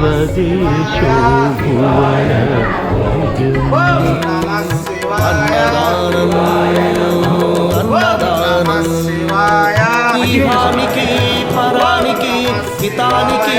స్వదేశో భువన అన్నదానం అన్నదానం ఇహానికి పరానికి హితానికి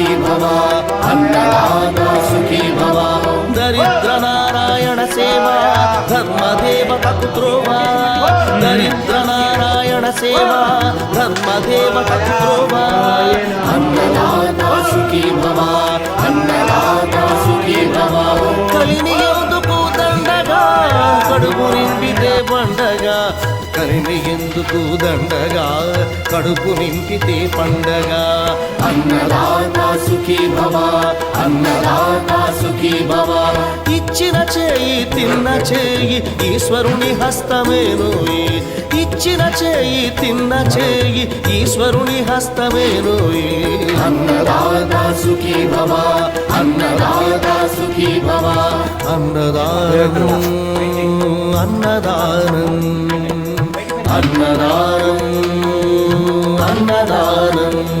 సేవ ధర్మదేవతకు త్రోవ అన్నదాత సుఖీ భవ అన్నదాత సుఖీ భవ కలిని ఎందుకు దండగా కడుపు నింపితే పండగా। కలిని ఎందుకు దండగా కడుపు నింపితే పండగ। అన్నదాత సుఖీ భవ అన్నదాత సుఖీ భవ. ఇచ్చిన చేయి తిన్న చేయి ఈశ్వరుని హస్తమేనోయి ఇచ్చిన చేయి తిన్న చేయి ఈశ్వరుని హస్తమేనోయి అన్నదాత సుఖీ భవ అన్నదాత సుఖీ భవ. అన్నదానం అన్నదానం అన్నదానం అన్నదానం.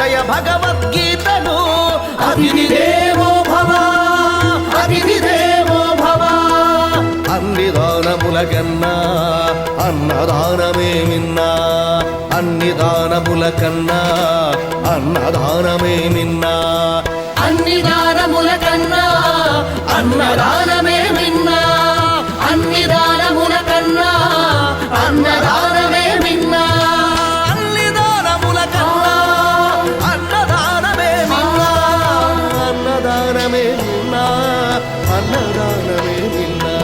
అక్షయ భగవద్గీతలు అతిథి దేవో భవ అతిథి దేవో భవ. అన్ని దానముల కన్నా అన్నదానమే మిన్నా అన్ని దానముల కన్నా అన్నదానమే మిన్నా అన్ని దానముల కన్నా అన్నదానమే అన్నదానమే మిన్నా అన్నదానమే మిన్నా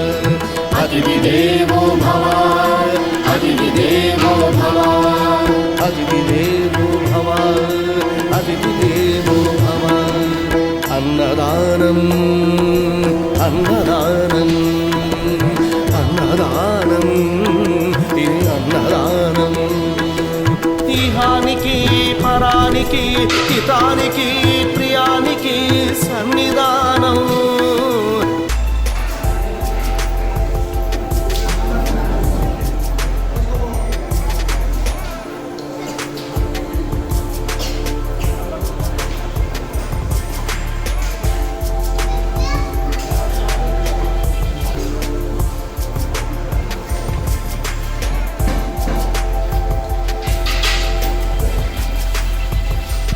అతిథి దేవో భవ అతిథి దేవో భవ అతిథి దేవో భవ అతిథి దేవో భవ అన్నదానం అన్నదానం అన్నదానం ఇది అన్నదానం. ఇహానికి పరానికి హితానికి ప్రియానికి సన్నిధానం